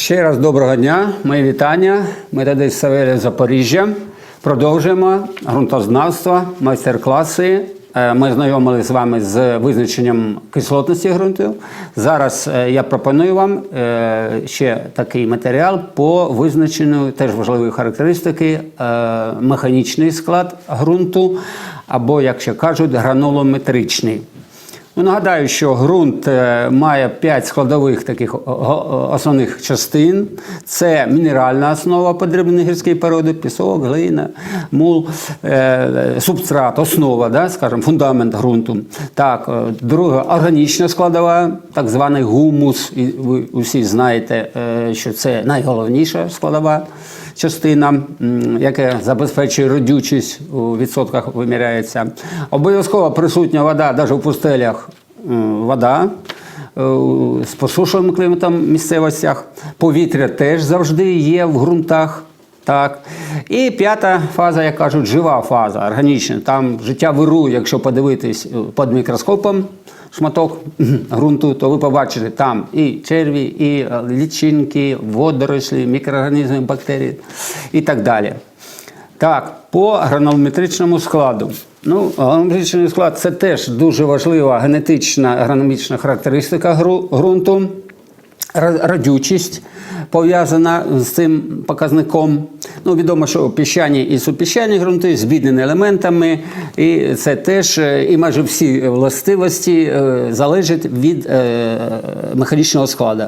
Ще раз доброго дня, мої вітання. Ми тоді Савелія Запоріжжя. Продовжуємо ґрунтознавство, майстер-класи. Е, Ми знайомилися з вами з визначенням кислотності ґрунтів. Зараз е, я пропоную вам е, ще такий матеріал по визначенню теж важливої характеристики механічний склад ґрунту, або, як ще кажуть, гранулометричний. Ну, нагадаю, що ґрунт е, має 5 складових таких основних частин. Це мінеральна основа подрібної гірської породи, пісок, глина, мул, е, субстрат, основа, да, скажімо, фундамент ґрунту. Так, е, друга органічна складова, так званий гумус. І ви усі знаєте, що це найголовніша складова частина, яка забезпечує родючість у відсотках виміряється. Обов'язково присутня вода, навіть у пустелях вода. е, З посушеним кліматом в місцевостях. Повітря теж завжди є в ґрунтах. Так. І п'ята фаза, як кажуть, жива фаза, органічна. Там життя вирує, якщо подивитись е, під мікроскопом шматок ґрунту, то ви побачите там і черві, і е, лічинки, водорослі, мікроорганізми, бактерії і так далі. Так, по гранометричному складу. Ну, Гранометричний склад це теж дуже важлива генетична агрономічна характеристика ґрунту. Ра- Радючість пов'язана з цим показником. Ну, відомо, що піщані і супіщані ґрунти збіднені елементами, і це теж е, і майже всі властивості е, залежать від е, механічного складу.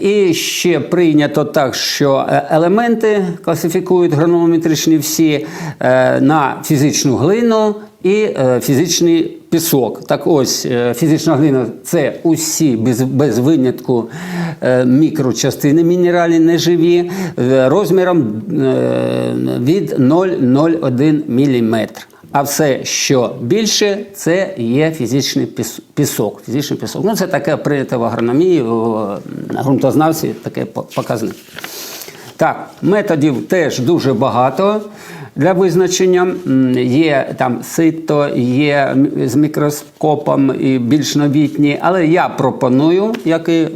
І ще прийнято так, що елементи класифікують гранулометричні всі на фізичну глину і фізичний пісок. Так ось е, фізична глина це усі без, без винятку е, мікрочастини мінеральні неживі е, розміром від 0,01 мм. А все, що більше, це є фізичний пісок. Фізичний пісок. Ну, це таке прийнято в агрономії, в ґрунтознавстві, таке показник. Так, методів теж дуже багато для визначення. Є там сито, є з мікроскопом і більш новітні, але я пропоную, як і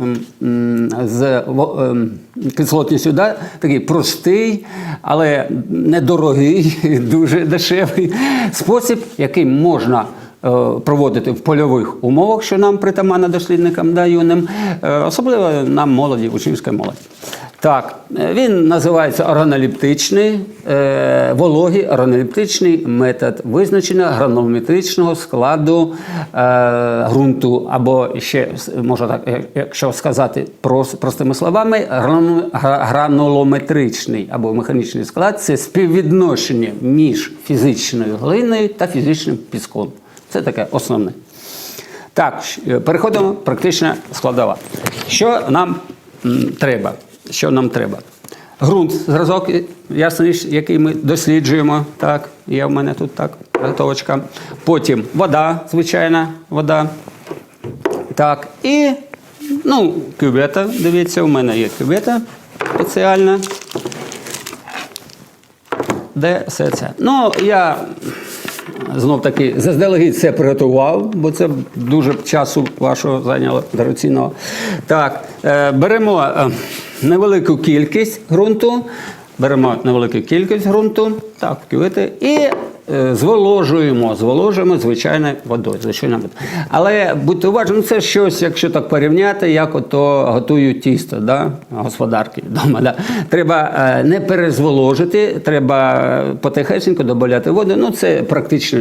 з ем, кислотністю, да, такий простий, але недорогий, дуже дешевий спосіб, який можна е, проводити в польових умовах, що нам притаманно дослідникам да, юним, е, особливо нам молоді, учнівська молодь. Так, е, він називається органоліптичний, е, вологий органоліптичний метод визначення гранулометричного складу е, ґрунту, або ще можна так, якщо сказати простими словами, грану- гранулометричний або механічний склад це співвідношення між фізичною глиною та фізичним піском. Це таке основне. Так, переходимо практична складова. Що нам треба? Що нам треба? Ґрунт, зразок, річ, який ми досліджуємо. Так, є в мене тут так, готовочка. Потім вода, звичайна вода. Так, і ну, кювета, дивіться, у мене є кювета спеціальна. Де все це? Ну, я знов таки заздалегідь це приготував, бо це дуже часу вашого зайняло дорогоцінного. Так, е, беремо е, невелику кількість ґрунту, беремо невелику кількість ґрунту, так, кювети, і е, зволожуємо, зволожуємо звичайною водою. Звичайною водою. Але будьте уважні, ну це щось, якщо так порівняти, як ото готують тісто, да? господарки вдома. Да? Треба е, не перезволожити, треба е, потихесенько додати воду. Ну, це практично.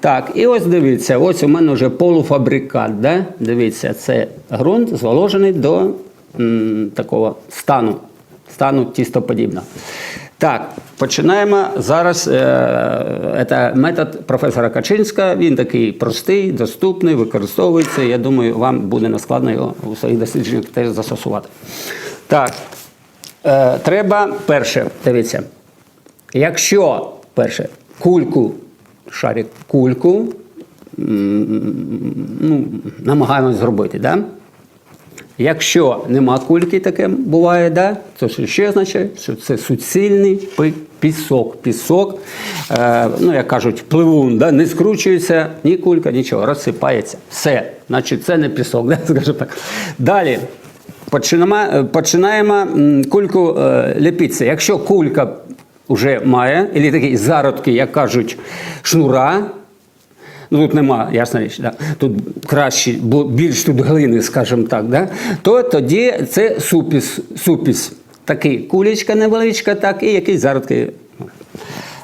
Так, і ось дивіться, ось у мене вже полуфабрикат. Да? Дивіться, це ґрунт зволожений до такого стану, стану тістоподібного. Так, починаємо зараз. Е, це метод професора Качинська. Він такий простий, доступний, використовується. Я думаю, вам буде нескладно його у своїх дослідженнях теж застосувати. Так, е, треба перше, дивіться. Якщо перше кульку, шарик кульку, ну, намагаємось зробити, да? Якщо нема кульки, таке буває, да, то ще означає, що це суцільний пісок. Пісок, е, ну як кажуть, пливун, да, не скручується ні кулька, нічого, розсипається. Все. Значить, це не пісок, да, скажімо так. Далі. починаємо, починаємо кульку е, ліпитися. Якщо кулька вже має, або такі зародки, як кажуть, шнура, ну тут нема, ясна річ, да? тут краще, бо більш тут глини, скажімо так, да? то тоді це супіс, супіс. Такий кулечка невеличка, так, і якісь зародки.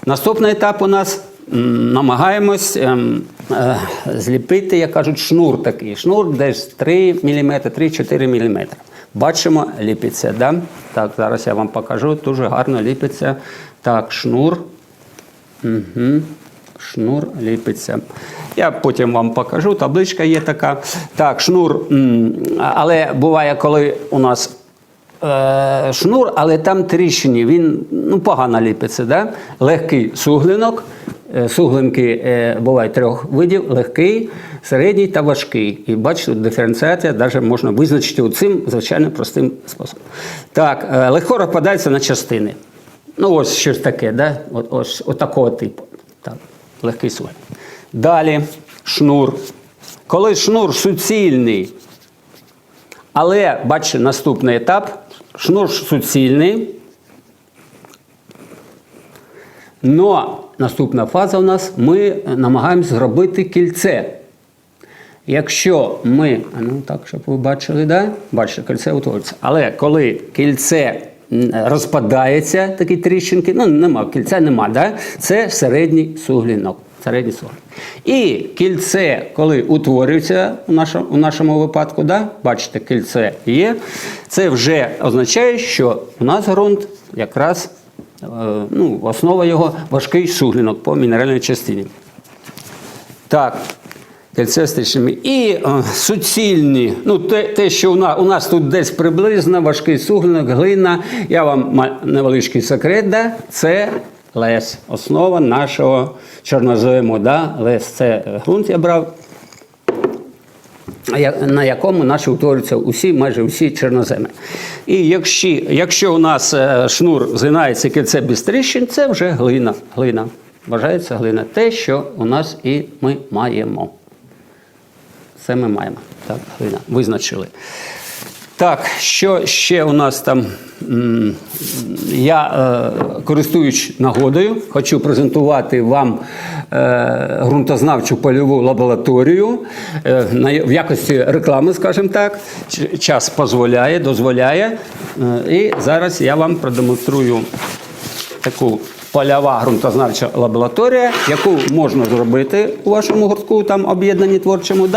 Наступний етап у нас намагаємось ем, е, зліпити, як кажуть, шнур такий. Шнур десь 3 мм, 3-4 мм. Бачимо, ліпиться. Да? Так, зараз я вам покажу. Дуже гарно ліпиться. Так, шнур. Угу. Шнур ліпиться. Я потім вам покажу, табличка є така. Так, шнур. Але буває, коли у нас е, шнур, але там тріщини, він ну, погано ліпиться. Да? Легкий суглинок. Е, Суглинки е, бувають трьох видів: легкий, середній та важкий. І бачите, диференціація навіть можна визначити цим звичайно простим способом. Так, е, легко розпадається на частини. Ну, ось щось таке, да? От, ось, от такого типу. Так, легкий суглин. Далі шнур. Коли шнур суцільний, але бачите, наступний етап. Шнур суцільний. Но наступна фаза у нас ми намагаємось зробити кільце. Якщо ми, ну так, щоб ви бачили, да? бачите, кільце утворюється. Але коли кільце розпадається, такі тріщинки, ну нема, кільця нема, да? це середній суглінок. Середній суглінок. І кільце, коли утворюється у нашому, у нашому випадку, да? бачите, кільце є, це вже означає, що у нас ґрунт якраз е, ну, основа його важкий суглінок по мінеральній частині. Так, кільце. І е, суцільні, ну те, те що у нас, у нас тут десь приблизно важкий суглинок, глина. Я вам невеличкий секрет, да? це лес, основа нашого чорнозему. Да? Лес це ґрунт я брав, на якому наші утворюються усі, майже всі чорноземи. І якщо, якщо у нас е, шнур згинається кільце без тріщин, це вже глина. глина. Вважається глина. Те, що у нас і ми маємо. Це ми маємо. Так. Визначили. Так, що ще у нас там? Я, е, користуючись нагодою, хочу презентувати вам е, ґрунтознавчу польову лабораторію е, в якості реклами, скажімо так. Час дозволяє, дозволяє. І зараз я вам продемонструю таку польова ґрунтознавча лабораторія, яку можна зробити у вашому гуртку, там об'єднані творчому.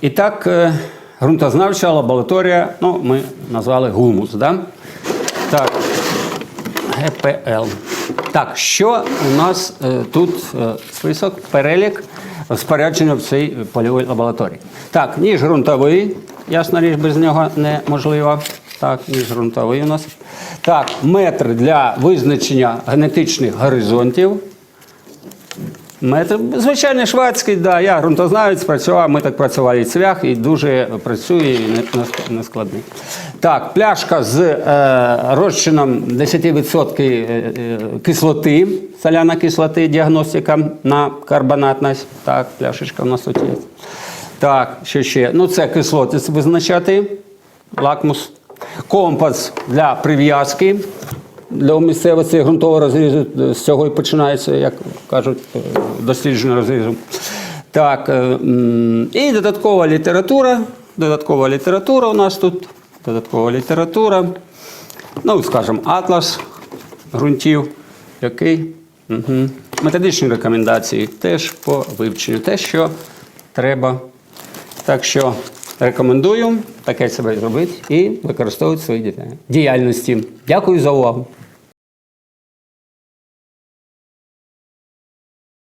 І так, е, ґрунтознавча лабораторія, ну, ми назвали гумус. Да? Так, ГПЛ. Так, що у нас е, тут е, список, перелік спорядження в цій польовій лабораторії. Так, ніж ґрунтовий, ясна річ, без нього неможливо. Так, ніж ґрунтовий у нас. Так, метр для визначення генетичних горизонтів. Метр, звичайний шведський, да, я ґрунтознавець, працював, ми так працювали цвях, і дуже працює, і не. Так, пляшка з е, розчином 10% е, е, кислоти, соляна кислоти, діагностика на карбонатність. Так, пляшечка у нас тут є. Так, що ще? Ну, це кислотність визначати, лакмус. Компас для прив'язки. Для місцевості ґрунтового розрізу е, з цього і починається, як кажуть, е, дослідження розрізу. Так, е, і додаткова література. Додаткова література у нас тут. Додаткова література. Ну, скажімо, атлас ґрунтів, який. Угу. Методичні рекомендації теж по вивченню. Те, що треба. Так що рекомендую таке себе зробити і використовувати в своїй діяльності. Дякую за увагу.